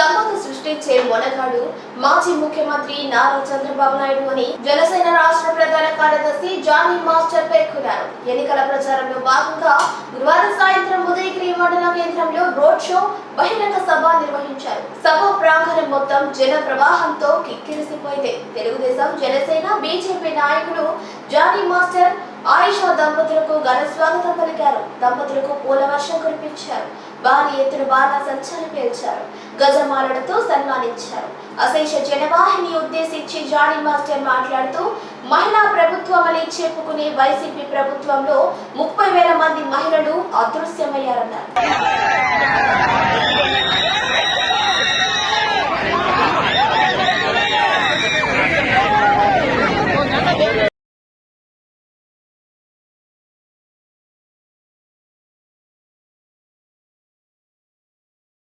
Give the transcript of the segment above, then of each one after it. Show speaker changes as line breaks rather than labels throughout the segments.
సంపద సృష్టించే మొనగాడు మాజీ ముఖ్యమంత్రి నారా చంద్రబాబు నాయుడు అని జనసేన రాష్ట్ర ప్రధాన కార్యదర్శి జానీ మాస్టర్ పేర్కొన్నారు. ఎన్నికల ప్రచారంలో భాగంగా గురువారం సాయంత్రం ఉదయగిరి మండల కేంద్రంలో రోడ్ షో బహిరంగ సభ నిర్వహించారు. సభ ప్రాంగణం మొత్తం జన ప్రవాహంతో కిక్కిరిసిపోయింది. తెలుగుదేశం జనసేన బీజేపీ నాయకులు జానీ మాస్టర్ ఆయిషా దంపతులకు ఘన స్వాగతం పలికారు. దంపతులకు పూల వర్షం కురిపించారు. భారీ ఎత్తున బాణ సంచారం పేల్చారు. గజమాలలతో సన్మానించారు. అశేష జనవాహిని ఉద్దేశించి జానీ మాస్టర్ మాట్లాడుతూ మహిళా ప్రభుత్వం అని చెప్పుకునే వైసీపీ ప్రభుత్వంలో ముప్పై వేల మంది మహిళలు అదృశ్యమయ్యారన్నారు.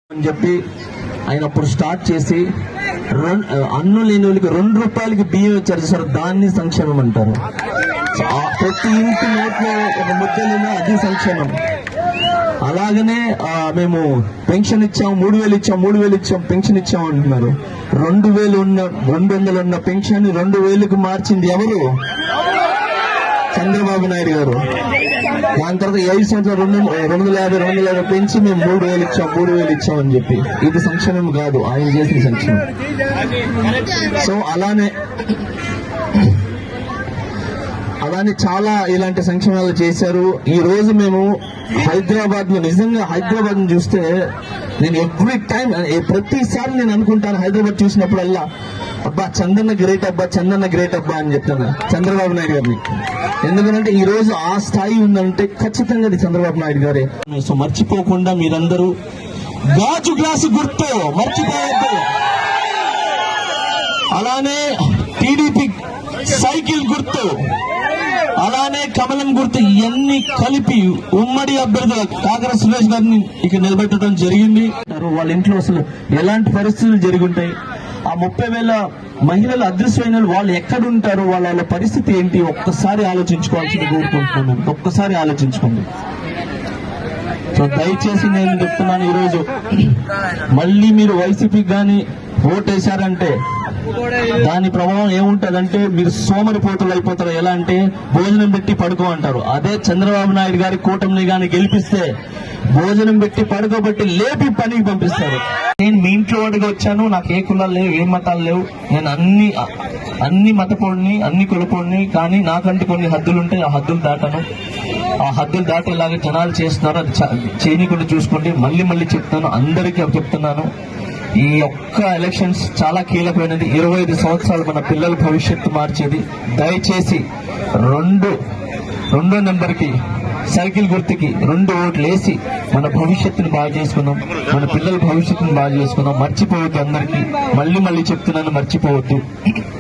అని చెప్పి ఆయన అప్పుడు స్టార్ట్ చేసి రెం- అన్ను లేని వాళ్ళకి రెండు రూపాయలకి బియ్యం ఇచ్చారు సార్ దాన్ని సంక్షేమం అంటారు. ప్రతి ఇంటి నోట్లో ఒక ముద్దలున్నా అది సంక్షేమం. అలాగనే మేము పెన్షన్ ఇచ్చాం మూడు వేలు ఇచ్చాం మూడు వేలు ఇచ్చాం పెన్షన్ ఇచ్చాం అంటున్నారు. రెండు వేలు ఉన్న రెండు వందలు ఉన్న పెన్షన్ రెండు వేలకు మార్చింది ఎవరు? చంద్రబాబు నాయుడు గారు. దాని తర్వాత ఐదు సంవత్సరాలు రెండు రెండు వందల యాభై రెండు వందల యాభై పెంచి మేము మూడు వేలు ఇచ్చాం మూడు వేలు ఇచ్చాం అని చెప్పి. ఇది సంక్షేమం కాదు ఆయన చేసిన సంక్షేమం. సో అలానే అలానే చాలా ఇలాంటి సంక్షేమాలు చేశారు. ఈ రోజు మేము హైదరాబాద్లో నిజంగా హైదరాబాద్ చూస్తే నేను ఎవ్రీ టైం ప్రతిసారి నేను అనుకుంటాను హైదరాబాద్ చూసినప్పుడల్లా అబ్బా చందన్న గ్రేట్ అబ్బా చందన్న గ్రేట్ అబ్బా అని చెప్తాను చంద్రబాబు నాయుడు గారిని. ఎందుకంటే ఈ రోజు ఆ స్థాయి ఉందంటే ఖచ్చితంగా అది చంద్రబాబు నాయుడు గారే. సో మర్చిపోకుండా మీరందరూ గాజు గ్లాసు గుర్తు మర్చిపోవద్దు. అలానే టీడీపీ సైకిల్ గుర్తు. అలానే కమలం గుర్తు ఇవన్నీ కలిపి ఉమ్మడి అభ్యర్థుల కాకర సురేష్ గారిని ఇక్కడ నిలబెట్టడం జరిగింది. వాళ్ళ ఇంట్లో అసలు ఎలాంటి పరిస్థితులు జరుగుంటాయి ఆ ముప్పై వేల మహిళలు అదృశ్యమైన వాళ్ళు ఎక్కడుంటారు? వాళ్ళ వాళ్ళ పరిస్థితి ఏంటి? ఒక్కసారి ఆలోచించుకోవాల్సింది కోరుకుంటున్నాను ఒక్కసారి ఆలోచించుకోండి. సో దయచేసి నేను చెప్తున్నాను ఈరోజు. మళ్ళీ మీరు వైసీపీకి కానీ ఓటేశారంటే దాని ప్రభావం ఏముంటదంటే మీరు సోమరిపోతులు అయిపోతారు. ఎలా అంటే భోజనం పెట్టి పడుకో అంటారు. అదే చంద్రబాబు నాయుడు గారి కూటమిని గాని గెలిపిస్తే భోజనం పెట్టి పడుకోబెట్టి లేపి పనికి పంపిస్తారు. నేను మీ ఇంట్లో వాడికి వచ్చాను. నాకు ఏ కులాలు లేవు ఏ మతాలు లేవు. నేను అన్ని అన్ని మతపోడిని అన్ని కులపోడిని కానీ నాకంటే కొన్ని హద్దులు ఉంటాయి ఆ హద్దులు దాటను. ఆ హద్దులు దాటేలాగా జనాలు చేస్తున్నారు. అది చ- చూసుకోండి. మళ్ళీ మళ్ళీ చెప్తాను. అందరికీ చెప్తున్నాను. ఈ ఒక్క ఎలక్షన్స్ చాలా కీలకమైనది. ఇరవై ఐదు సంవత్సరాలు మన పిల్లల భవిష్యత్తు మార్చేది. దయచేసి రెండు రెండో నెంబర్కి సైకిల్ గుర్తుకి రెండు ఓట్లు వేసి మన భవిష్యత్తుని బాగా చేసుకుందాం. మన పిల్లల భవిష్యత్తుని బాగా చేసుకుందాం. మర్చిపోవద్దు అందరికీ. మళ్ళీ మళ్ళీ చెప్తున్నాను మర్చిపోవద్దు.